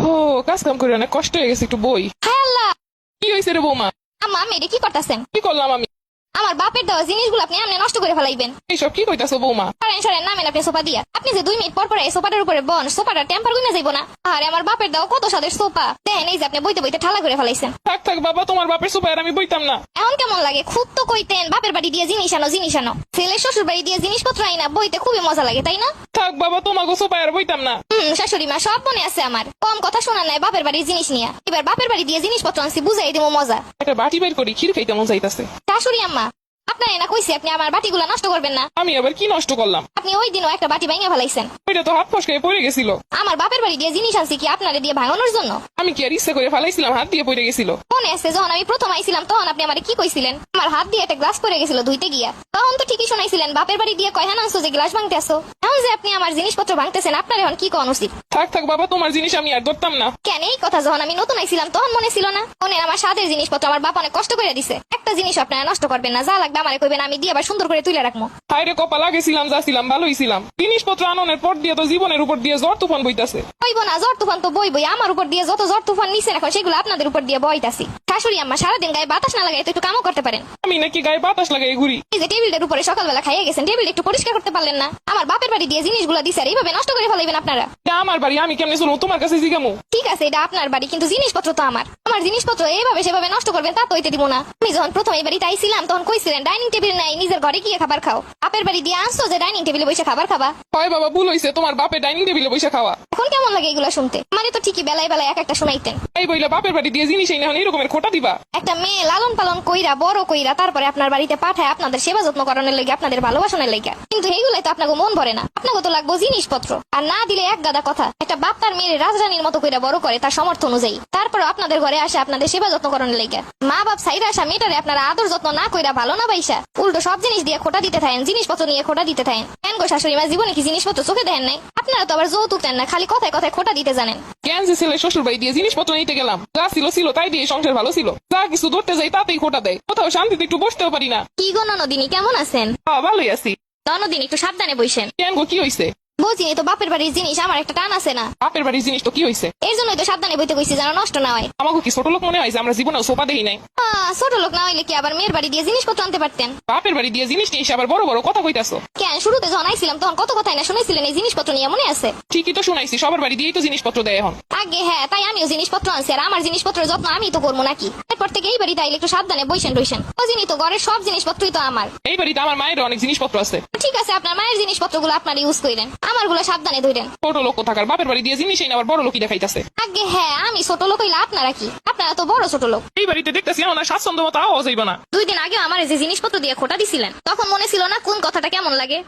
ও কাজ কাম করে অনেক কষ্ট হয়ে গেছে একটু বই। কি হয়েছে রে বৌমা? আমা মেরে কি করতেছেন? কি করলাম আমি? আমার বাপের দেওয়া জিনিসগুলো আপনি এমনি নষ্ট করে ফেলাইবেন। এইসব কি কইতাছো বৌমা? সরেন সরেন নামেন আপনি সোফা দিয়া। আপনি যে দুই মিনিট পর পর এই সোফাটার উপরে বন সোফাটার টেম্পার গুনে যাইবো না। আরে আমার বাপের দাও কত স্বাদের সোফা। দেখেন এই যে আপনি বইতে বইতে ঠালা করে ফেলাইছেন। থাক থাক বাবা তোমার বাপের সুপার আমি বইতাম না। এখন কেমন লাগে? খুব তো কইতেন বাপের বাড়ি দিয়ে জিনিস আনো জিনিস আনো। ছেলে শ্বশুর বাড়ি দিয়ে জিনিসপত্র আইনা বইতে খুবই মজা লাগে তাই না? থাক বাবা তোমাকে সোফা আর বইতাম না। হুম শাশুড়ি মা সব মনে আছে আমার। কম কথা শোনা নাই বাপের বাড়ির জিনিস নিয়ে। এবার বাপের বাড়ি দিয়ে জিনিসপত্র আনছি বুঝাই দেবো মজা। একটা বাটি বের করি ক্ষীর খাইতে মন চাইতাছে শাশুড়ি আম্মা। আপনার না কইছি আপনি আমার বাটিগুলো নষ্ট করবেন না। আমি আবার কি নষ্ট করলাম? আপনি ওই দিনও একটা বাটি ভাঙা ফেলাইছেন। ওইটা তো হাত ফসকে পড়ে গেছিল। আমার বাপের বাড়ি দিয়ে জিনিস আনছি কি আপনারে দিয়ে ভাঙানোর জন্য? আমি কি আর ইচ্ছা করে ফেলাইছিলাম হাত দিয়ে পড়ে গেছিল? মনে আছে যখন আমি প্রথম আইছিলাম তখন আপনি আমারে কি কইছিলেন? আমার হাত দিয়ে একটা গ্লাস পড়ে গেছিল ধুইতে গিয়া। তখন তো ঠিকই শোনাইছিলেন বাপের বাড়ি দিয়ে কয়হান আনছো যে গ্লাস ভাঙতে আসো আপনি আমার জিনিসপত্র ভাঙতেছেন আপনার এখন কি কোন উচিত থাক থাক বাবা তোমার জিনিস আমি আর ধরতাম না। কেন এই কথা যখন আমি নতুন আইছিলাম তখন মনে ছিল না? মনে আমার স্বাদের জিনিসপত্র আমার বাপ অনেক কষ্ট করে দিছে। একটা জিনিস আপনারা নষ্ট করবেন না যা লাগবে আমারে কইবেন আমি দিয়ে আবার সুন্দর করে তুলে রাখব। হাইরে কপাল আগেছিলাম যাছিলাম ভালোই ছিলাম। জিনিসপত্র আননের পর দিয়ে তো জীবনের উপর দিয়ে জ্বর তুফান বইতাছে। বইব না জ্বর তুফান তো বই বই আমার উপর দিয়ে যত জ্বর তুফান নিচে রাখো সেগুলো আপনাদের উপর দিয়ে বইতাছি। শাশুড়ি আম্মা সারাদিন গায়ে বাতাস না লাগাই তো একটু কামও করতে পারেন। আমি নাকি গায়ে বাতাস লাগাই ঘুরি। এই যে টেবিলটার উপরে সকালবেলা খাইয়ে গেছেন টেবিল একটু পরিষ্কার করতে পারলেন না। আমার বাপের বাড়ি দিয়ে জিনিসগুলো দিছে আর এইভাবে নষ্ট করে ফেলাইবেন আপনারা। আমার বাড়ি আমি কেমনে শুনো তোমার কাছে জিগামু। ঠিক আছে এটা আপনার বাড়ি কিন্তু জিনিসপত্র তো আমার। আমার জিনিসপত্র এইভাবে সেভাবে নষ্ট করবেন তা তো হইতে দিব না। আমি যখন প্রথম এই বাড়িতে আইছিলাম তখন কইছিলেন ডাইনিং টেবিল নাই নিজের ঘরে গিয়ে খাবার খাও। বাপের বাড়ি দিয়ে আনছো যে ডাইনিং টেবিলে বসে খাবার খাবা? হয় বাবা ভুল হইছে তোমার বাপে ডাইনিং টেবিলে বসে খাওয়া। এখন কেমন লাগে এগুলো শুনতে? মানে তো ঠিকই বেলায় বেলায় এক একটা শোনাইতেন। এই বইলা বাপের বাড়ি দিয়ে জিনিস এই না এরকমের খোটা দিবা? একটা মেয়ে লালন পালন কইরা বড় কইরা তারপরে আপনার বাড়িতে পাঠায় আপনাদের সেবা যত্ন করানোর লেগে আপনাদের ভালোবাসানোর লেগে। কিন্তু এইগুলাই তো আপনাকে মন ভরে না। আপনাকে তো লাগবো জিনিসপত্র। আর না দিলে এক গাদা কথা। একটা বাপ তার মেয়ের রাজরানীর মতো কইরা বড় করে তার সমর্থ অনুযায়ী। তারপর আপনাদের ঘরে আসে আপনাদের সেবা যত্ন করানোর লেগে। মা বাপ সাইডে আসা মেয়েটারে আপনারা আদর যত্ন না কইরা ভালো না বাইসা। উল্টো সব জিনিস দিয়ে খোটা দিতে থাকেন জিনিসপত্র নিয়ে খোটা দিতে থাকেন। কেন গো শাশুড়ি মা জীবনে কি জিনিসপত্র চোখে দেন নাই? আপনারা তো আবার যৌতুক দেন না খালি কথায় কথায় খোটা দিতে জানেন। কেন যে ছেলে শ্বশুর বাড়ি দিয়ে জিনিসপত্র নিতে গেলাম? যা ছিল ছিল তাই দিয়ে সংসার ভালো ছিল। যা কিছু ধরতে যাই তাতেই খোটা দেয়। কোথাও শান্তিতে একটু বসতেও পারি না। কি গো ননদিনী কেমন আছেন? ভালোই আছি। ননদিনী একটু সাবধানে বইসেন কেন গো কি হইছে? বুঝিনি তো বাপের বাড়ির জিনিস আমার একটা টান আছে না। বাপের বাড়ির জিনিস তো কি হয়েছে এর জন্যই তো সাবধানে বইতে কইছি যেন নষ্ট না হয়। আমাকে কি ছোট লোক মনে হয় যে আমরা জীবনে সোফা দেখি নাই? আহ, ছোট লোক না হইলে কি আবার মেয়ের বাড়ি দিয়ে জিনিসপত্র আনতে পারতেন? বাপের বাড়ি দিয়ে জিনিস নিয়ে এসে আবার বড় বড় কথা কইতাছো? কেন শুরুতে যখন আইছিলাম তখন কত কথাই না শুনেছিলেন এই জিনিসপত্র নিয়ে মনে আছে? ঠিকই তো শুনাইছি সবার বাড়ি দিয়েই তো জিনিসপত্র দেয় এখন। আগে হ্যাঁ তাই আমিও জিনিসপত্র আনছি আর আমার জিনিসপত্রের যত্ন আমি তো করব নাকি? এরপর থেকে এই বাড়িতে আইলে একটু সাবধানে বইসেন রইসেন ও জিনি তো ঘরের সব জিনিসপত্রই তো আমার। এই বাড়িতে আমার মায়ের অনেক জিনিসপত্র আছে। আছে আপনার মায়ের জিনিসপত্রগুলো আপনার ইউজ করেন আমারগুলো সাবধানে ধরেন ছোট লোক থাকার বাপের বাড়ি দিয়ে জিনিস আবার বড় লোকই দেখাইতাছে। আগে হ্যাঁ আমি ছোট লোক হইলে আপনারা কি? আপনারা তো বড় ছোট লোক। এই বাড়িতে দেখতেছি আমার স্বাচ্ছন্দ্য মতো আওয়াজ হইব না। দুই দিন আগে আমার যে জিনিসপত্র দিয়ে খোটা দিছিলেন তখন মনে ছিল না কোন কথাটা কেমন লাগে।